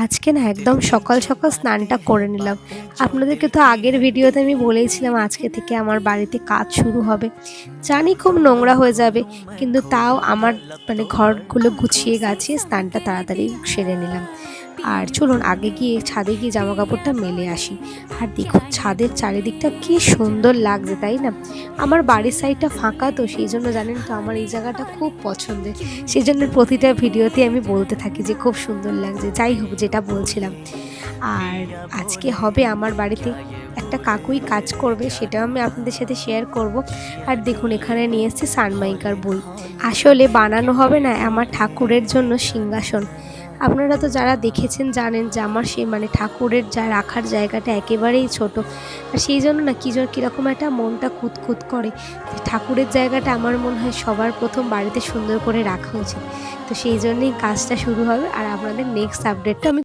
আজকে না একদম সকাল সকাল স্নানটা করে নিলাম। আপনাদেরকে তো আগের ভিডিওতে আমি বলেইছিলাম আজকে থেকে আমার বাড়িতে কাজ শুরু হবে। জানি খুব নোংরা হয়ে যাবে, কিন্তু তাও আমার মানে ঘরগুলো গুছিয়ে গাছিয়ে স্নানটা তাড়াতাড়ি সেরে নিলাম। আর চলুন আগে গিয়ে ছাদে গিয়ে জামা কাপড়টা মেলে আসি। আর দেখুন ছাদের চারিদিকটা কি সুন্দর লাগছে, তাই না? আমার বাড়ির সাইডটা ফাঁকা তো, সেই জন্য জানেন তো আমার এই জায়গাটা খুব পছন্দের। সেই জন্য প্রতিটা ভিডিওতে আমি বলতে থাকি যে খুব সুন্দর লাগছে। যাই হোক, যেটা বলছিলাম। আর আজকে হবে আমার বাড়িতে একটা কাকুই কাজ করবে, সেটাও আমি আপনাদের সাথে শেয়ার করব। আর দেখুন, এখানে নিয়ে এসেছি সানমাইকার বই। আসলে বানানো হবে না, আমার ঠাকুরের জন্য সিংহাসন। আপনারা তো যারা দেখেছেন জানেন যে আমার সেই মানে ঠাকুরের যা রাখার জায়গাটা একেবারেই ছোট। আর সেই জন্য না কী জন্য কীরকম একটা মনটা কুতকুত করে ঠাকুরের জায়গাটা আমার মনে হয় সবার প্রথম বাড়িতে সুন্দর করে রাখা উচিত। তো সেই জন্যই কাজটা শুরু হবে আর আপনাদের নেক্সট আপডেটটা আমি